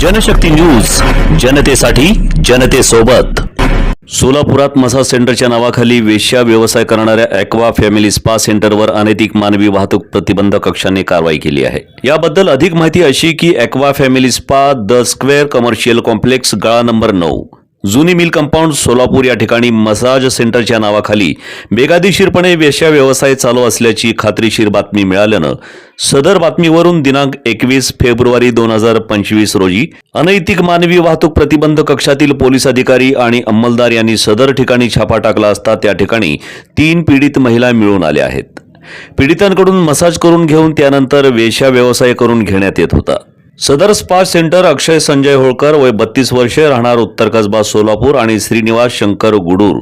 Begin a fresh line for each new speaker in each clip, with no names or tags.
Janshakti news जनतेसाठी जनतेसोबत. सोलापुरात मसाज सेंटरच्या नावाखाली वेश्या व्यवसाय करणाऱ्या ॲक्वा फॅमिली स्पा सेंटरवर अनैतिक मानवी वाहतूक प्रतिबंध कक्षाने कारवाई केली आहे. याबद्दल अधिक माहिती अशी की aqua family spa the square commercial complex गाळा नंबर नऊ. जुनी मिल कंपाऊंड सोलापूर या ठिकाणी मसाज सेंटरच्या नावाखाली बेकायदेशीरपणे वेश्या व्यवसाय चालू असल्याची खात्रीशीर बातमी मिळाल्यानं सदर बातमीवरून दिनांक एकवीस फेब्रुवारी दोन हजार पंचवीस रोजी अनैतिक मानवी वाहतूक प्रतिबंध कक्षातील पोलीस अधिकारी आणि अंमलदार यांनी सदर ठिकाणी छापा टाकला असता त्या ठिकाणी तीन पीडित महिला मिळून आल्या आहेत. पीडितांकडून मसाज करून घेऊन त्यानंतर वेश्या व्यवसाय करून घेण्यात येत होता. सदर स्पा सेंटर अक्षय संजय होळकर वय बत्तीस वर्षे राहणार उत्तर कसबा सोलापूर आणि श्रीनिवास शंकर गुडूर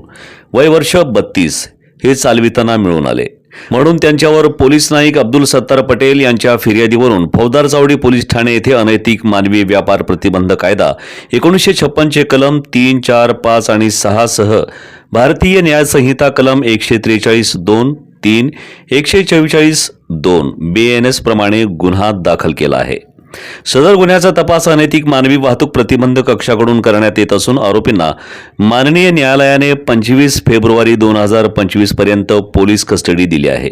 वय वर्ष बत्तीस. हे चालविताना मिळून आले. म्हणून त्यांच्यावर पोलीस नाईक अब्दुल सत्तार पटेल यांच्या फिर्यादीवरून फौजदार चावडी पोलीस ठाणे येथे अनैतिक मानवी व्यापार प्रतिबंध कायदा एकोणीसशे छप्पनचे कलम तीन चार पाच आणि सहा सह भारतीय न्याय संहिता कलम एकशे त्रेचाळीस दोन तीन एकशे चव्वेचाळीस दोन बी एन एस प्रमाणे गुन्हा दाखल केला आहे. सदर गुन्ह्याचा तपास अनैतिक मानवी वाहतूक प्रतिबंध कक्षाकडून करण्यात येत असून आरोपींना माननीय न्यायालयाने पंचवीस फेब्रुवारी दोन हजार पंचवीसपर्यंत पोलीस कस्टडी दिली आहे.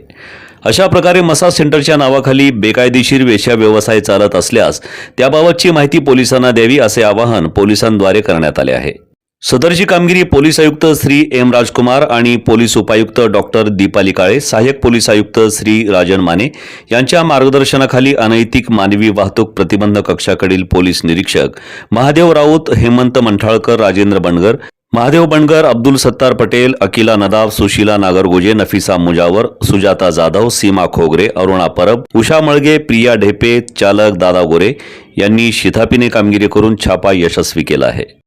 अशा प्रकारे मसाज सेंटरच्या नावाखाली बेकायदेशीर वेश्या व्यवसाय चालत असल्यास त्याबाबतची माहिती पोलिसांना द्यावी असे आवाहन पोलिसांद्वारे करण्यात आले आहे. सदरची कामगिरी पोलीस आयुक्त श्री एम राजकुमार आणि पोलीस उपायुक्त डॉक्टर दीपाली काळे सहाय्यक पोलीस आयुक्त श्री राजन माने यांच्या मार्गदर्शनाखाली अनैतिक मानवी वाहतूक प्रतिबंध कक्षाकडील पोलीस निरीक्षक महादेव राऊत हेमंत मंठाळकर राजेंद्र बनगर महादेव बनगर अब्दुल सत्तार पटेल अकिला नदाब सुशीला नागरगोजे नफिसा मुजावर सुजाता जाधव सीमा खोगरे अरुणा परब उषा मळगे प्रिया ढेपे चालक दादा गोरे यांनी शिथापीने कामगिरी करून छापा यशस्वी केला आहे.